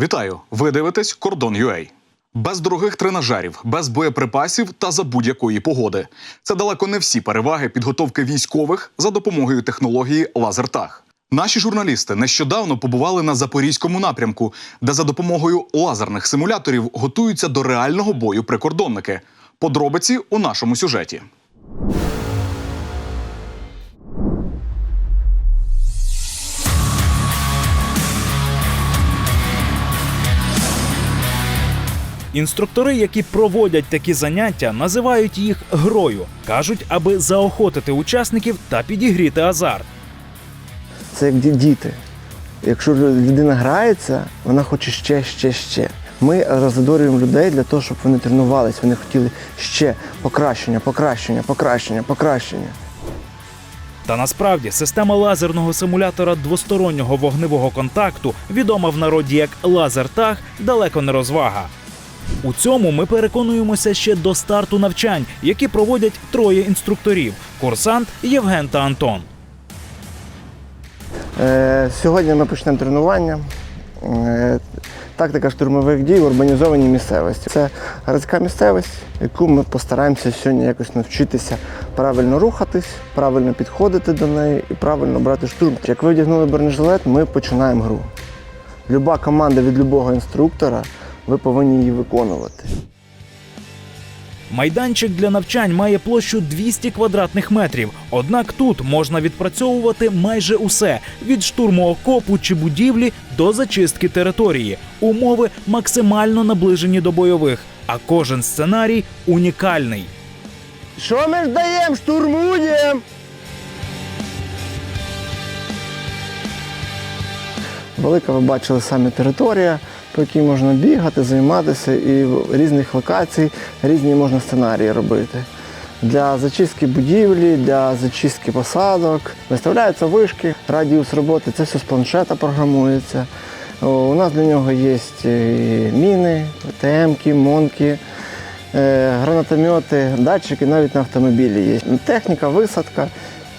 Вітаю! Ви дивитесь Кордон UA. Без дорогих тренажерів, без боєприпасів та за будь-якої погоди. Це далеко не всі переваги підготовки військових за допомогою технології Лазертаг. Наші журналісти нещодавно побували на запорізькому напрямку, де за допомогою лазерних симуляторів готуються до реального бою прикордонники. Подробиці у нашому сюжеті. Інструктори, які проводять такі заняття, називають їх грою. кажуть, аби заохотити учасників та підігріти азарт. Це як діти. Якщо людина грається, вона хоче ще, ще, ще. Ми роззадорюємо людей для того, щоб вони тренувалися. Вони хотіли ще покращення, покращення, покращення, покращення. Та насправді система лазерного симулятора двостороннього вогневого контакту, відома в народі як лазертаг, далеко не розвага. У цьому ми переконуємося ще до старту навчань, які проводять троє інструкторів: курсант Євген та Антон. Е, сьогодні ми почнемо тренування. Е, тактика штурмових дій в урбанізованій місцевості. Це городська місцевість, яку ми постараємося сьогодні якось навчитися правильно рухатись, правильно підходити до неї і правильно брати штурм. Як ви одягнули бронежилет, ми починаємо гру. Люба команда від любого інструктора, ви повинні її виконувати. Майданчик для навчань має площу 200 квадратних метрів. Однак тут можна відпрацьовувати майже усе від штурму окопу чи будівлі до зачистки території. Умови максимально наближені до бойових, а кожен сценарій унікальний. Що ми ж даємо? Штурмуємо! Велика, ви бачили самі територія, по якій можна бігати, займатися, і в різних локацій різні можна сценарії робити. Для зачистки будівлі, для зачистки посадок виставляються вишки, радіус роботи, це все з планшета програмується. У нас для нього є і міни, ТМки, монки, е, гранатомети, датчики навіть на автомобілі є. Техніка, висадка,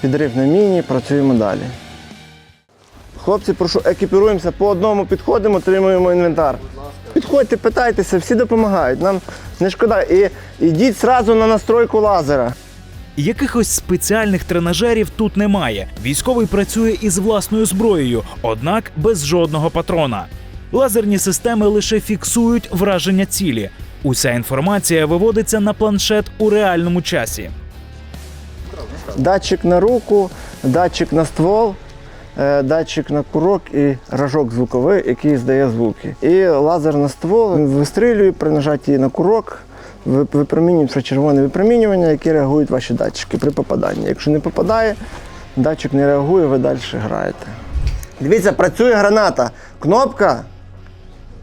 підрив на міні, працюємо далі. Хлопці, прошу, екіпіруємося по одному, підходимо, отримуємо інвентар. Підходьте, питайтеся, всі допомагають. Нам не шкода. І йдіть одразу на настройку лазера. Якихось спеціальних тренажерів тут немає. Військовий працює із власною зброєю, однак без жодного патрона. Лазерні системи лише фіксують враження цілі. Уся інформація виводиться на планшет у реальному часі. Датчик на руку, датчик на ствол, датчик на курок і рожок звуковий, який здає звуки. І лазер на ствол вистрілює при нажатті на курок. ви- Випромінює інфрачервоне випромінювання, які реагують ваші датчики при попаданні. Якщо не попадає, датчик не реагує, ви далі граєте. Дивіться, працює граната. Кнопка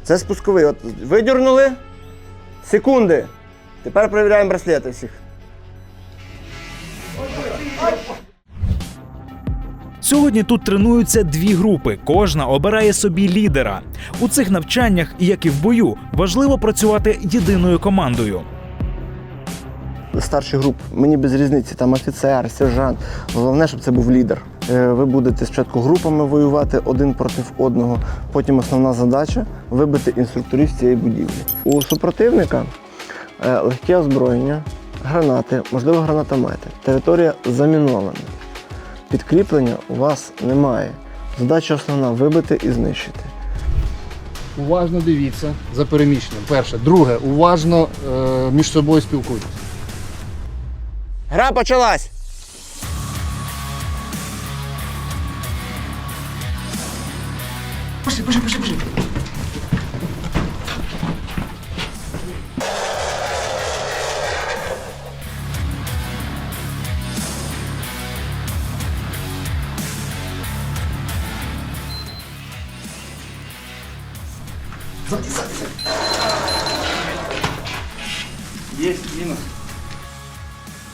це спусковий. От видірнули. Секунди. Тепер перевіряємо браслети всіх. Сьогодні тут тренуються дві групи. Кожна обирає собі лідера. У цих навчаннях, як і в бою, важливо працювати єдиною командою. старші груп, мені без різниці, там офіцер, сержант. Головне, щоб це був лідер. Е, Ви будете спочатку групами воювати один проти одного. Потім основна задача вибити інструкторів з цієї будівлі. У супротивника е, легке озброєння, гранати, можливо, гранатомети. Територія замінована. Підкріплення у вас немає. Задача основна вибити і знищити. Уважно дивіться за переміщенням. Перше. Друге, уважно е, між собою спілкуйтесь. Гра почалась!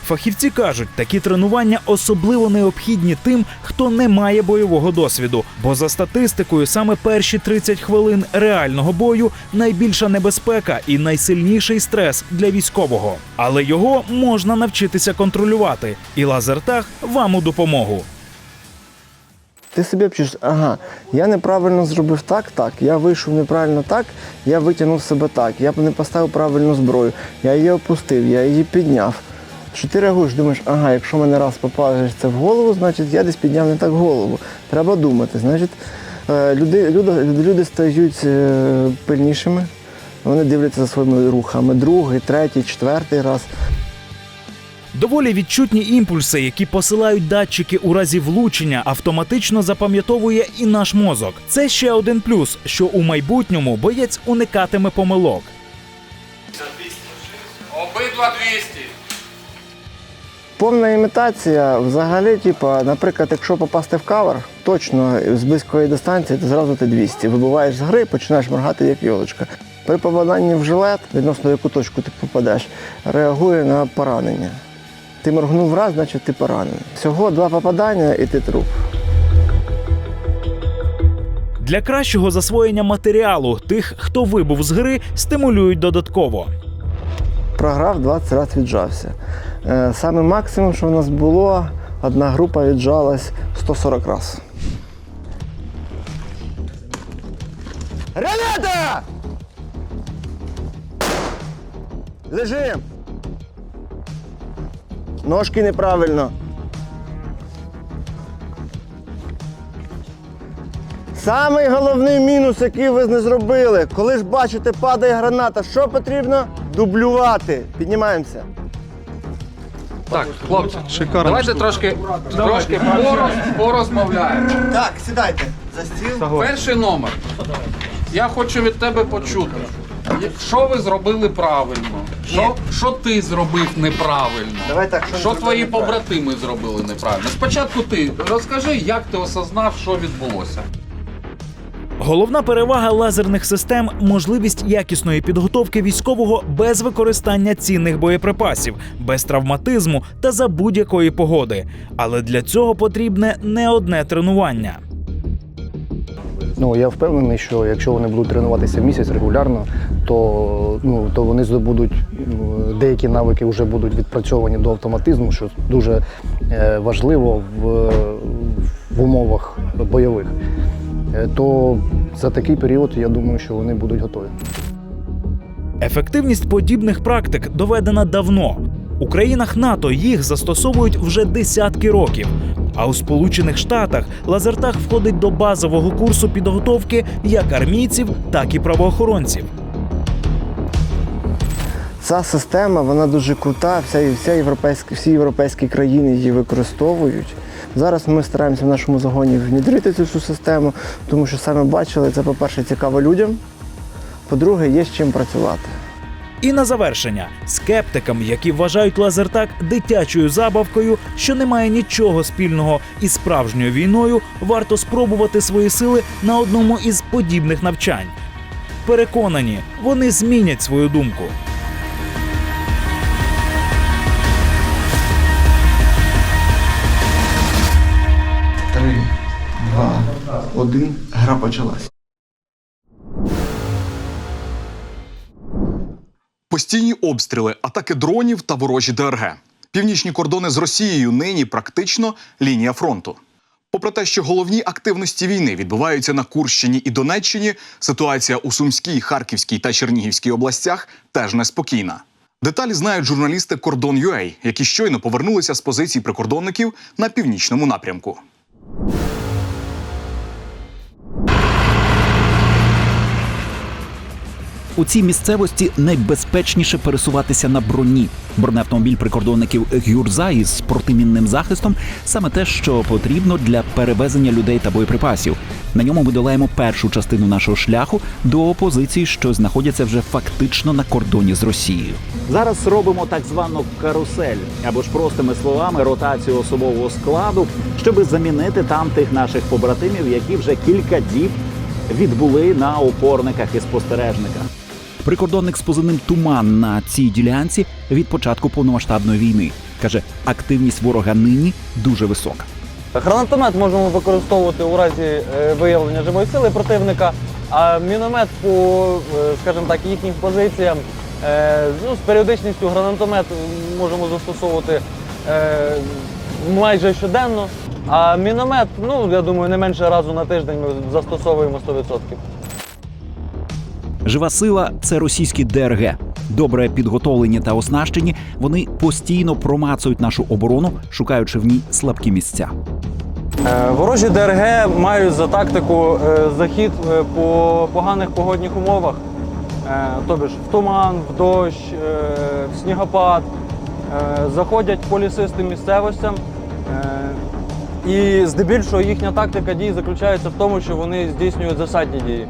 Фахівці кажуть, такі тренування особливо необхідні тим, хто не має бойового досвіду, бо за статистикою саме перші 30 хвилин реального бою найбільша небезпека і найсильніший стрес для військового. Але його можна навчитися контролювати, і лазертаг вам у допомогу. Ти собі обчиш, ага, я неправильно зробив так, так, я вийшов неправильно так, я витягнув себе так, я не поставив правильну зброю, я її опустив, я її підняв. Що ти реагуєш, думаєш, ага, якщо мене раз попадеш це в голову, значить я десь підняв не так голову. Треба думати. Значить, е, люди, люди, люди стають е, пильнішими, вони дивляться за своїми рухами. Другий, третій, четвертий раз. Доволі відчутні імпульси, які посилають датчики у разі влучення, автоматично запам'ятовує і наш мозок. Це ще один плюс, що у майбутньому боєць уникатиме помилок. Обидва 200. Повна імітація взагалі, типу, наприклад, якщо попасти в кавер, точно з близької дистанції, то зразу ти 200. Вибуваєш з гри, починаєш моргати як йолочка. При попаданні в жилет, відносно яку точку ти попадеш, реагує на поранення. Ти моргнув раз, значить ти поранений. Всього два попадання і ти труп. Для кращого засвоєння матеріалу тих, хто вибув з гри, стимулюють додатково. Програв 20 разів віджався. Е, Саме максимум, що в нас було, одна група віджалась 140 разів. Ребята! Лежим! Ножки неправильно. Самий головний мінус, який ви не зробили, коли ж бачите, падає граната, що потрібно? Дублювати. Піднімаємося. Так, хлопці, давайте трошки, трошки пороз- порозмовляємо. Так, сідайте за стіл. Перший номер. Я хочу від тебе почути. Що ви зробили правильно? Що, що ти зробив неправильно? Давай так, що Що твої побратими зробили неправильно? Спочатку ти розкажи, як ти осознав, що відбулося. Головна перевага лазерних систем можливість якісної підготовки військового без використання цінних боєприпасів, без травматизму та за будь-якої погоди. Але для цього потрібне не одне тренування. Ну я впевнений, що якщо вони будуть тренуватися місяць регулярно, то ну то вони здобудуть ну, деякі навики вже будуть відпрацьовані до автоматизму, що дуже е, важливо в, в умовах бойових. Е, То за такий період я думаю, що вони будуть готові. Ефективність подібних практик доведена давно. У країнах НАТО їх застосовують вже десятки років. А у Сполучених Штатах лазертаг входить до базового курсу підготовки як армійців, так і правоохоронців. Ця система вона дуже крута, вся, вся європейська, всі європейські країни її використовують. Зараз ми стараємося в нашому загоні внедрити цю систему, тому що саме бачили, це, по-перше, цікаво людям, по-друге, є з чим працювати. І на завершення скептикам, які вважають лазертаг дитячою забавкою, що не має нічого спільного із справжньою війною, варто спробувати свої сили на одному із подібних навчань. Переконані, вони змінять свою думку. Один гра почалась. Постійні обстріли, атаки дронів та ворожі ДРГ. Північні кордони з Росією нині практично лінія фронту. Попри те, що головні активності війни відбуваються на Курщині і Донеччині, ситуація у Сумській, Харківській та Чернігівській областях теж неспокійна. Деталі знають журналісти кордон Кордон.UA, які щойно повернулися з позицій прикордонників на північному напрямку. У цій місцевості найбезпечніше пересуватися на броні. Бронеавтомобіль прикордонників Гюрза із протимінним захистом саме те, що потрібно для перевезення людей та боєприпасів. На ньому ми долаємо першу частину нашого шляху до позицій, що знаходяться вже фактично на кордоні з Росією. Зараз робимо так звану карусель або ж простими словами ротацію особового складу, щоб замінити там тих наших побратимів, які вже кілька діб відбули на опорниках і спостережниках. Прикордонник з позивним Туман на цій ділянці від початку повномасштабної війни каже, активність ворога нині дуже висока. Гранатомет можемо використовувати у разі е, виявлення живої сили противника, а міномет по, е, скажімо так, їхнім позиціям е, ну, з періодичністю гранатомет можемо застосовувати майже щоденно. А міномет, ну я думаю, не менше разу на тиждень ми застосовуємо 100%. Жива сила це російські ДРГ. Добре підготовлені та оснащені, вони постійно промацують нашу оборону, шукаючи в ній слабкі місця. Е, Ворожі ДРГ мають за тактику е, захід е, по поганих погодних умовах, тобі ж в туман, в дощ, в снігопад, заходять по лісистим місцевостям. І здебільшого їхня тактика дій заключається в тому, що вони здійснюють засадні дії.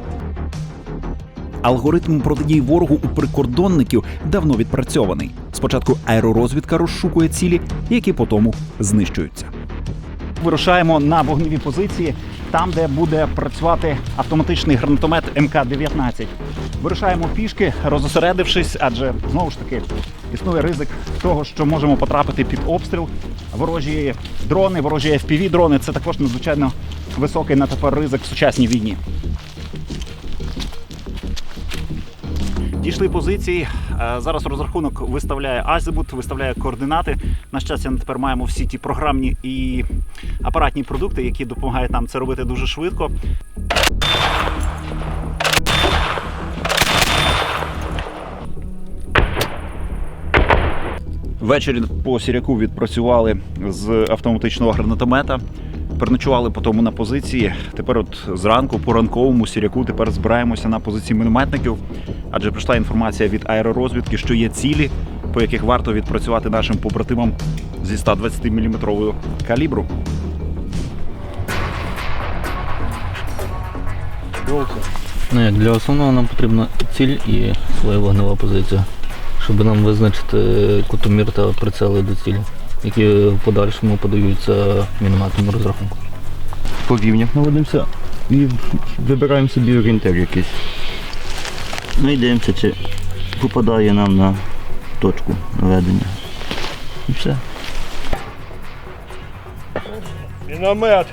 Алгоритм протидії ворогу у прикордонників давно відпрацьований. Спочатку аеророзвідка розшукує цілі, які потому знищуються. Вирушаємо на вогневі позиції, там, де буде працювати автоматичний гранатомет МК-19. Вирушаємо пішки, розосередившись, адже знову ж таки існує ризик того, що можемо потрапити під обстріл. Ворожі дрони, ворожі fpv дрони це також надзвичайно високий на тепер ризик в сучасній війні. Дійшли позиції. Е, Зараз розрахунок виставляє азимут, виставляє координати. На щастя, ми тепер маємо всі ті програмні і апаратні продукти, які допомагають нам це робити дуже швидко. Ввечері по сіряку відпрацювали з автоматичного гранатомета. Переночували по тому на позиції. Тепер, от зранку, по ранковому сіряку, тепер збираємося на позиції мінометників. Адже прийшла інформація від аеророзвідки, що є цілі, по яких варто відпрацювати нашим побратимам зі 120 мм калібру. Ну для основного нам потрібна ціль і своя вогнева позиція, щоб нам визначити кутомір та прицели до цілі, які в подальшому подаються мінометному розрахунку. по рівнях наводимося і вибираємо собі орієнтир якийсь. Ну і дивимося, чи попадає нам на точку наведення. І все. Міномет.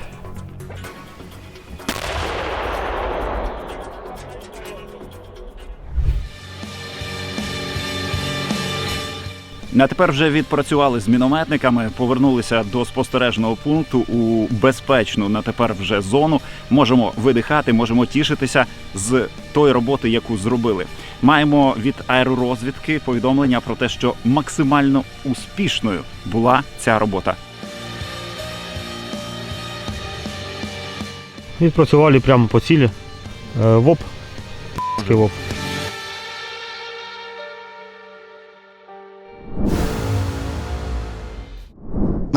А тепер вже відпрацювали з мінометниками, повернулися до спостережного пункту у безпечну на тепер вже зону. Можемо видихати, можемо тішитися з тої роботи, яку зробили. Маємо від аеророзвідки повідомлення про те, що максимально успішною була ця робота. Відпрацювали прямо по цілі. Е, ВОП. ВОП.